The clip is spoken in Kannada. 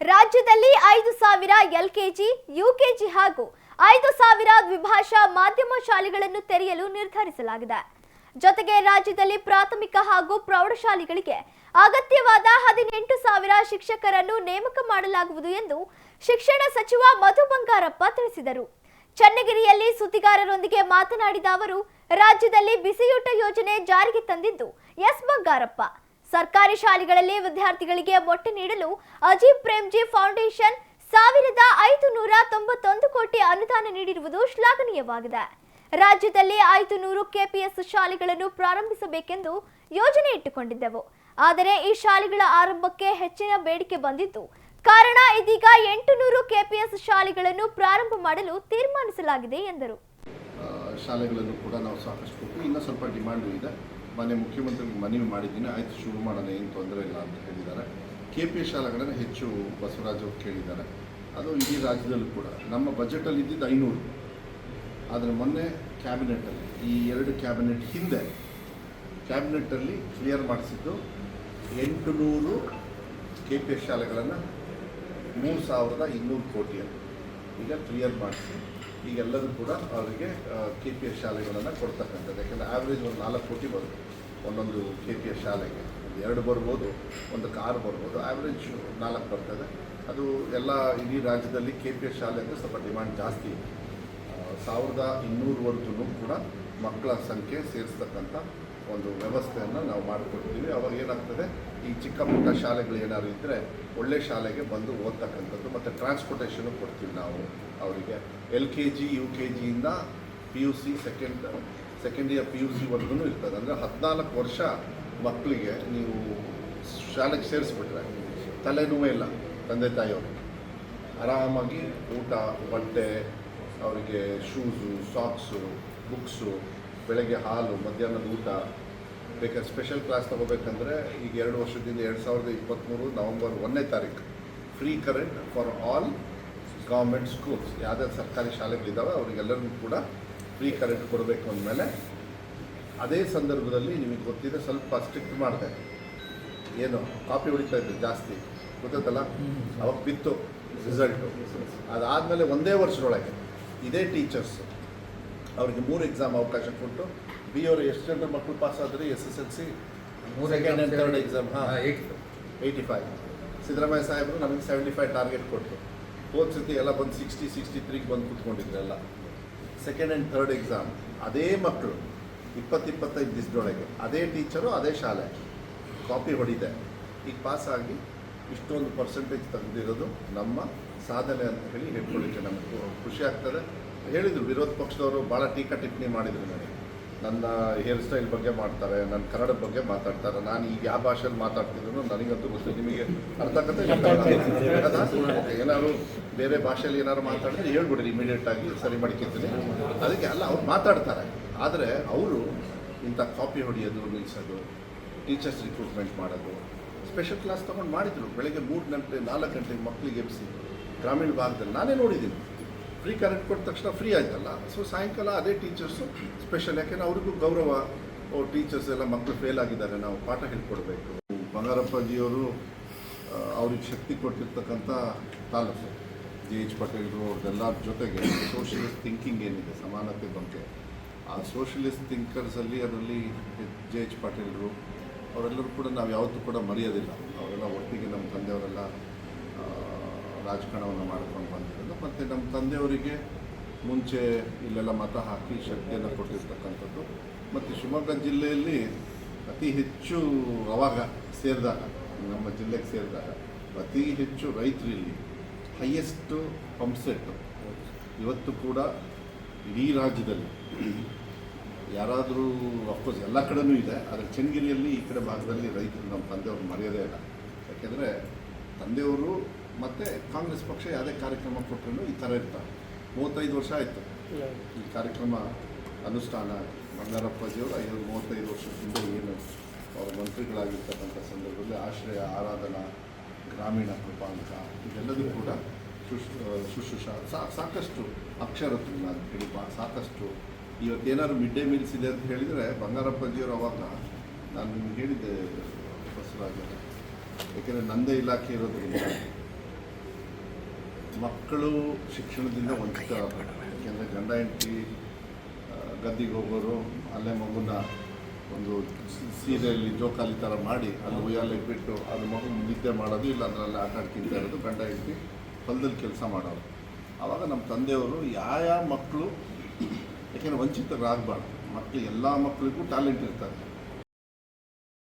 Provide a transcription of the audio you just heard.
ರಾಜ್ಯದಲ್ಲಿ ಐದು ಸಾವಿರ ಎಲ್ಕೆಜಿ, ಯುಕೆಜಿ ಹಾಗೂ ಐದು ಸಾವಿರ ದ್ವಿಭಾಷಾ ಮಾಧ್ಯಮ ಶಾಲೆಗಳನ್ನು ತೆರೆಯಲು ನಿರ್ಧರಿಸಲಾಗಿದೆ. ಜೊತೆಗೆ ರಾಜ್ಯದಲ್ಲಿ ಪ್ರಾಥಮಿಕ ಹಾಗೂ ಪ್ರೌಢಶಾಲೆಗಳಿಗೆ ಅಗತ್ಯವಾದ ಹದಿನೆಂಟು ಸಾವಿರ ಶಿಕ್ಷಕರನ್ನು ನೇಮಕ ಮಾಡಲಾಗುವುದು ಎಂದು ಶಿಕ್ಷಣ ಸಚಿವ ಮಧು ಬಂಗಾರಪ್ಪ ತಿಳಿಸಿದರು. ಚನ್ನಗಿರಿಯಲ್ಲಿ ಸುದ್ದಿಗಾರರೊಂದಿಗೆ ಮಾತನಾಡಿದ ಅವರು, ರಾಜ್ಯದಲ್ಲಿ ಬಿಸಿಯೂಟ ಯೋಜನೆ ಜಾರಿಗೆ ತಂದಿದ್ದು ಎಸ್ ಬಂಗಾರಪ್ಪ. ಸರ್ಕಾರಿ ಶಾಲೆಗಳಲ್ಲಿ ವಿದ್ಯಾರ್ಥಿಗಳಿಗೆ ಮೊಟ್ಟೆ ನೀಡಲು ಅಜೀಬ್ ಪ್ರೇಮ್ಜಿ ಫೌಂಡೇಶನ್ ಸಾವಿರದ ಐದು ನೂರ ತೊಂಬತ್ತೊಂದು ಕೋಟಿ ಅನುದಾನ ನೀಡಿರುವುದು ಶ್ಲಾಘನೀಯವಾಗಿದೆ. ರಾಜ್ಯದಲ್ಲಿ ಐದು ನೂರು ಕೆಪಿಎಸ್ ಶಾಲೆಗಳನ್ನು ಪ್ರಾರಂಭಿಸಬೇಕೆಂದು ಯೋಜನೆ ಇಟ್ಟುಕೊಂಡಿದ್ದೆವು. ಆದರೆ ಈ ಶಾಲೆಗಳ ಆರಂಭಕ್ಕೆ ಹೆಚ್ಚಿನ ಬೇಡಿಕೆ ಬಂದಿತ್ತು. ಕಾರಣ ಇದೀಗ ಎಂಟು ನೂರು ಕೆಪಿಎಸ್ ಶಾಲೆಗಳನ್ನು ಪ್ರಾರಂಭ ಮಾಡಲು ತೀರ್ಮಾನಿಸಲಾಗಿದೆ ಎಂದರು. ಶಾಲೆಗಳನ್ನು ಕೂಡ ನಾವು ಸಾಕಷ್ಟು ಸ್ವಲ್ಪ ಡಿಮಾಂಡ್ ಇದೆ. ಮನೆ ಮುಖ್ಯಮಂತ್ರಿಗೆ ಮನವಿ ಮಾಡಿದ್ದೀನಿ, ಆಯಿತು, ಶುರು ಮಾಡೋಣ, ಏನು ತೊಂದರೆ ಇಲ್ಲ ಅಂತ ಹೇಳಿದ್ದಾರೆ. ಕೆ ಪಿ ಶಾಲೆಗಳನ್ನು ಹೆಚ್ಚು ಬಸವರಾಜ್ ಅವರು ಕೇಳಿದ್ದಾರೆ. ಅದು ಇಡೀ ರಾಜ್ಯದಲ್ಲೂ ಕೂಡ. ನಮ್ಮ ಬಜೆಟಲ್ಲಿ ಇದ್ದಿದ್ದು ಐನೂರು. ಆದರೆ ಮೊನ್ನೆ ಕ್ಯಾಬಿನೆಟಲ್ಲಿ, ಈ ಎರಡು ಕ್ಯಾಬಿನೆಟ್ ಹಿಂದೆ ಕ್ಯಾಬಿನೆಟಲ್ಲಿ ಕ್ಲಿಯರ್ ಮಾಡಿಸಿದ್ದು ಎಂಟು ನೂರು ಕೆ ಪಿ ಎಸ್ ಶಾಲೆಗಳನ್ನು ಮೂರು ಸಾವಿರದ ಇನ್ನೂರು ಕೋಟಿಯಲ್ಲಿ ಈಗ ಕ್ಲಿಯರ್ ಮಾಡಿಸಿ ಈಗೆಲ್ಲರೂ ಕೂಡ ಅವರಿಗೆ ಕೆ ಪಿ ಎಸ್ ಶಾಲೆಗಳನ್ನು ಕೊಡ್ತಕ್ಕಂಥದ್ದು. ಯಾಕೆಂದರೆ ಆ್ಯಾವ್ರೇಜ್ ಒಂದು ನಾಲ್ಕು ಕೋಟಿ ಬರುತ್ತೆ ಒಂದೊಂದು ಕೆ ಪಿ ಎಸ್ ಶಾಲೆಗೆ. ಎರಡು ಬರ್ಬೋದು, ಒಂದು ಕಾರ್ ಬರ್ಬೋದು ಆ್ಯಾವ್ರೇಜ್ ನಾಲ್ಕು ಬರ್ತದೆ. ಅದು ಎಲ್ಲ ಇಡೀ ರಾಜ್ಯದಲ್ಲಿ ಕೆ ಪಿ ಎಸ್ ಶಾಲೆ ಅಂದರೆ ಸ್ವಲ್ಪ ಡಿಮ್ಯಾಂಡ್ ಜಾಸ್ತಿ ಇದೆ. ಸಾವಿರದ ಇನ್ನೂರವರೆಗೂ ಕೂಡ ಮಕ್ಕಳ ಸಂಖ್ಯೆ ಸೇರಿಸ್ತಕ್ಕಂಥ ಒಂದು ವ್ಯವಸ್ಥೆಯನ್ನು ನಾವು ಮಾಡಿಕೊಡ್ತೀವಿ. ಅವಾಗ ಏನಾಗ್ತದೆ? ಈ ಚಿಕ್ಕ ಪುಟ್ಟ ಶಾಲೆಗಳು ಏನಾದ್ರು ಇದ್ದರೆ ಒಳ್ಳೆ ಶಾಲೆಗೆ ಬಂದು ಓದ್ತಕ್ಕಂಥದ್ದು ಮತ್ತು ಟ್ರಾನ್ಸ್ಪೋರ್ಟೇಷನು ಕೊಡ್ತೀವಿ ನಾವು ಅವರಿಗೆ. L K G, U K ಜಿಯಿಂದ P U C second second year P U ಸಿವರೆಗೂ ಇರ್ತದೆ. ಅಂದರೆ ಹದಿನಾಲ್ಕು ವರ್ಷ ಮಕ್ಕಳಿಗೆ ನೀವು ಶಾಲೆಗೆ ಸೇರಿಸ್ಬಿಟ್ರೆ ತಲೆನೋವೇ ಇಲ್ಲ ತಂದೆ ತಾಯಿಯವರು ಆರಾಮಾಗಿ ಊಟ, ಬಟ್ಟೆ, ಅವರಿಗೆ ಶೂಸು ಸಾಕ್ಸು ಬುಕ್ಸು ಬೆಳಗ್ಗೆ ಹಾಲು ಮಧ್ಯಾಹ್ನದ ಊಟ ಬೇಕಾದ್ರೆ ಸ್ಪೆಷಲ್ ಕ್ಲಾಸ್ ತೊಗೋಬೇಕಂದ್ರೆ ಈಗ ಎರಡು ವರ್ಷದಿಂದ ಎರಡು ಸಾವಿರದ ಇಪ್ಪತ್ತ್ಮೂರು ನವಂಬರ್ ಒಂದನೇ ತಾರೀಕು. Free current for all government schools ಯಾವುದೇ ಸರ್ಕಾರಿ ಶಾಲೆಗಳಿದ್ದಾವೆ ಅವರಿಗೆಲ್ಲರಿಗೂ ಕೂಡ ಫ್ರೀ ಕರೆಂಟ್ ಕೊಡಬೇಕು ಅಂದಮೇಲೆ ಅದೇ ಸಂದರ್ಭದಲ್ಲಿ ನಿಮಗೆ ಗೊತ್ತಿದೆ ಸ್ವಲ್ಪ ಸ್ಟ್ರಿಕ್ಟ್ ಮಾಡಿದೆ. ಏನು ಕಾಪಿ ಹೊಡಿತಾ ಇದ್ದು ಜಾಸ್ತಿ. ಗೊತ್ತಲ್ಲ ಅವಾಗ ಬಿತ್ತು ರಿಸಲ್ಟು ಅದಾದಮೇಲೆ ಒಂದೇ ವರ್ಷದೊಳಗೆ ಇದೇ ಟೀಚರ್ಸು ಅವ್ರಿಗೆ ಮೂರು ಎಕ್ಸಾಮ್ ಅವಕಾಶ ಕೊಟ್ಟು ಬಿ ಅವರು ಎಷ್ಟು ಜನ ಮಕ್ಕಳು ಪಾಸ್ ಆದರೆ S S L C second and third exam ಹಾಂ. ಏಯ್ಟಿ ಫೈವ್ ಸಿದ್ದರಾಮಯ್ಯ ಸಾಹೇಬರು ನಮಗೆ ಸೆವೆಂಟಿ ಫೈವ್ ಟಾರ್ಗೆಟ್ ಕೊಟ್ಟರು ಹೋದ ಸತಿ ಎಲ್ಲ ಬಂದು ಸಿಕ್ಸ್ಟಿ ಸಿಕ್ಸ್ಟಿ ತ್ರೀಗೆ ಬಂದು ಕೂತ್ಕೊಂಡಿದ್ರೆಲ್ಲ ಸೆಕೆಂಡ್ ಆ್ಯಂಡ್ ಥರ್ಡ್ ಎಕ್ಸಾಮ್ ಅದೇ ಮಕ್ಕಳು ಇಪ್ಪತ್ತು ಇಪ್ಪತ್ತೈದು ದಿವಸದೊಳಗೆ ಅದೇ ಟೀಚರು ಅದೇ ಶಾಲೆ. ಕಾಪಿ ಹೊಡಿದೆ ಈಗ ಪಾಸ್ ಆಗಿ ಇಷ್ಟೊಂದು ಪರ್ಸೆಂಟೇಜ್ ತೆಗೆದಿರೋದು ನಮ್ಮ ಸಾಧನೆ ಅಂತ ಹೇಳಿ ಹೇಳ್ಕೊಳ್ಳಿಕ್ಕೆ ನಮಗೆ ಖುಷಿ ಆಗ್ತದೆ. ಹೇಳಿದರು ವಿರೋಧ ಪಕ್ಷದವರು ಭಾಳ ಟೀಕಾ ಟಿಪ್ಪಣಿ ಮಾಡಿದರು ನನಗೆ. ನನ್ನ ಹೇರ್ ಸ್ಟೈಲ್ ಬಗ್ಗೆ ಮಾಡ್ತಾರೆ ನನ್ನ ಕನ್ನಡದ ಬಗ್ಗೆ ಮಾತಾಡ್ತಾರೆ ನಾನು ಈಗ ಯಾವ ಭಾಷೆಯಲ್ಲಿ ಮಾತಾಡ್ತಿದ್ರು ನನಗಂತೂ ಗೊತ್ತು ನಿಮಗೆ ಅರ್ಥ ಆಗುತ್ತೆ ಏನಾದ್ರು ಬೇರೆ ಭಾಷೆಯಲ್ಲಿ ಏನಾದ್ರು ಮಾತಾಡಿದ್ರೆ ಹೇಳ್ಬಿಡ್ರಿ ಇಮಿಡಿಯೇಟ್ ಆಗಿ ಸರಿ ಮಾಡ್ಕೊತೀನಿ ಅದಕ್ಕೆ ಅಲ್ಲ ಅವ್ರು ಮಾತಾಡ್ತಾರೆ. ಆದರೆ ಅವರು ಇಂಥ ಕಾಪಿ ಹೊಡೆಯೋದು ನಿಲ್ಲಿಸೋದು ಟೀಚರ್ಸ್ ರಿಕ್ರೂಟ್ಮೆಂಟ್ ಮಾಡೋದು ಸ್ಪೆಷಲ್ ಕ್ಲಾಸ್ ತೊಗೊಂಡು ಮಾಡಿದರು. ಬೆಳಗ್ಗೆ ಮೂರು ಗಂಟೆ ನಾಲ್ಕು ಗಂಟೆಗೆ ಮಕ್ಕಳಿಗೆ ಎಬ್ಸಿ ಗ್ರಾಮೀಣ ಭಾಗದಲ್ಲಿ ನಾನೇ ನೋಡಿದ್ದೀನಿ. ಫ್ರೀ ಕರೆಂಟ್ ಕೊಟ್ಟ ತಕ್ಷಣ ಫ್ರೀ ಆಯ್ತಲ್ಲ? ಸೊ ಸಾಯಂಕಾಲ ಅದೇ ಟೀಚರ್ಸು ಸ್ಪೆಷಲ್ ಯಾಕೆಂದರೆ ಅವ್ರಿಗೂ ಗೌರವ ಟೀಚರ್ಸ್ ಎಲ್ಲ ಮಕ್ಕಳು ಫೇಲ್ ಆಗಿದ್ದಾರೆ, ನಾವು ಪಾಠ ಹೇಳ್ಕೊಡ್ಬೇಕು. ಬಂಗಾರಪ್ಪಾಜಿಯವರು ಅವ್ರಿಗೆ ಶಕ್ತಿ ಕೊಟ್ಟಿರ್ತಕ್ಕಂಥ ತಾಲೂಕು, ಜೆ ಎಚ್ ಪಟೇಲ್ರು, ಅವ್ರದ್ದೆಲ್ಲರ ಜೊತೆಗೆ ಸೋಷಿಯಲಿಸ್ಟ್ ಥಿಂಕಿಂಗ್ ಏನಿದೆ, ಸಮಾನತೆ ಬಗ್ಗೆ. ಆ ಸೋಷಿಯಲಿಸ್ಟ್ ಥಿಂಕರ್ಸಲ್ಲಿ ಅದರಲ್ಲಿ ಜೆ ಎಚ್ ಪಾಟೀಲ್ರು, ಅವರೆಲ್ಲರೂ ಕೂಡ ನಾವು ಯಾವತ್ತೂ ಕೂಡ ಮರೆಯೋದಿಲ್ಲ. ಅವರೆಲ್ಲ ಒಟ್ಟಿಗೆ ನಮ್ಮ ತಂದೆಯವರೆಲ್ಲ ರಾಜಕಾರಣವನ್ನು ಮಾಡ್ಕೊಂಡು ಬಂದಿರೋದು. ಮತ್ತು ನಮ್ಮ ತಂದೆಯವರಿಗೆ ಮುಂಚೆ ಇಲ್ಲೆಲ್ಲ ಮತ ಹಾಕಿ ಶಕ್ತಿಯನ್ನು ಕೊಟ್ಟಿರ್ತಕ್ಕಂಥದ್ದು. ಮತ್ತು ಶಿವಮೊಗ್ಗ ಜಿಲ್ಲೆಯಲ್ಲಿ ಅತಿ ಹೆಚ್ಚು ಅವಾಗ ಸೇರಿದಾಗ, ನಮ್ಮ ಜಿಲ್ಲೆಗೆ ಸೇರಿದಾಗ ಅತಿ ಹೆಚ್ಚು ರೈತರು ಇಲ್ಲಿ ಹೈಯೆಸ್ಟು ಪಂಪ್ಸೆಟ್ಟು ಇವತ್ತು ಕೂಡ ಇಡೀ ರಾಜ್ಯದಲ್ಲಿ ಯಾರಾದರೂ ಅಫ್ಕೋರ್ಸ್ ಎಲ್ಲ ಕಡೆನೂ ಇದೆ, ಆದರೆ ಚನ್ನಗಿರಿಯಲ್ಲಿ ಈ ಕಡೆ ಭಾಗದಲ್ಲಿ ರೈತರು ನಮ್ಮ ತಂದೆಯವರು ಮರೆಯೋದೇ ಇಲ್ಲ. ಯಾಕೆಂದರೆ ತಂದೆಯವರು ಮತ್ತು ಕಾಂಗ್ರೆಸ್ ಪಕ್ಷ ಯಾವುದೇ ಕಾರ್ಯಕ್ರಮ ಕೊಟ್ಟರು ಈ ಥರ ಇರ್ತಾರೆ. ಮೂವತ್ತೈದು ವರ್ಷ ಆಯಿತು. ಈ ಕಾರ್ಯಕ್ರಮ ಅನುಷ್ಠಾನ ಬಂಗಾರಪ್ಪಾಜಿಯವರು ಐದು ಮೂವತ್ತೈದು ವರ್ಷದಿಂದ ಏನು ಅವರು ಮಂತ್ರಿಗಳಾಗಿರ್ತಕ್ಕಂಥ ಸಂದರ್ಭದಲ್ಲಿ ಆಶ್ರಯ, ಆರಾಧನಾ, ಗ್ರಾಮೀಣ ಕೃಪಾಂಕ ಇದೆಲ್ಲದೂ ಕೂಡ ಶುಶ್ ಶುಶ್ರೂಷ. ಸಾಕಷ್ಟು ಅಕ್ಷರ ಬಾ- ಸಾಕಷ್ಟು ಇವತ್ತೇನಾದ್ರು ಮಿಡ್ ಡೇ ಮೀಲ್ಸ್ ಇದೆ ಅಂತ ಹೇಳಿದರೆ ಬಂಗಾರಪ್ಪಜಿಯವರು ಅವಾಗ ನಾನು ನಿಮ್ಗೆ ಹೇಳಿದ್ದೆ ಬಸವರಾಜ ಯಾಕೆಂದರೆ ನಂದೇ ಇಲಾಖೆ ಇರೋದ್ರಿಂದ ಮಕ್ಕಳು ಶಿಕ್ಷಣದಿಂದ ವಂಚಿತ ಯಾಕೆಂದರೆ ಗಂಡ ಹೆಂಡತಿ ಗದ್ದಿಗೆ ಹೋಗೋರು, ಅಲ್ಲೇ ಮಗುನ ಒಂದು ಸೀರೆಯಲ್ಲಿ ಜೋಕಾಲಿ ಥರ ಮಾಡಿ ಅಲ್ಲಿ ಉಯ್ಯಾಲೆ ಬಿಟ್ಟು ಅದು ಮಗು ನಿದ್ದೆ ಮಾಡೋದು ಇಲ್ಲ, ಅದರಲ್ಲಿ ಆಟ ಆಡಿ ತಿಂತಾ ಇರೋದು ಗಂಡ ಹೆಂಡತಿ ಹೊಲದಲ್ಲಿ ಕೆಲಸ ಮಾಡೋರು. ಆವಾಗ ನಮ್ಮ ತಂದೆಯವರು ಯಾವ ಮಕ್ಕಳು, ಯಾಕೆಂದರೆ ವಂಚಿತರಾಗಬಾರ್ದು. ಮಕ್ಕಳು ಎಲ್ಲ ಮಕ್ಕಳಿಗೂ ಟ್ಯಾಲೆಂಟ್ ಇರ್ತದೆ.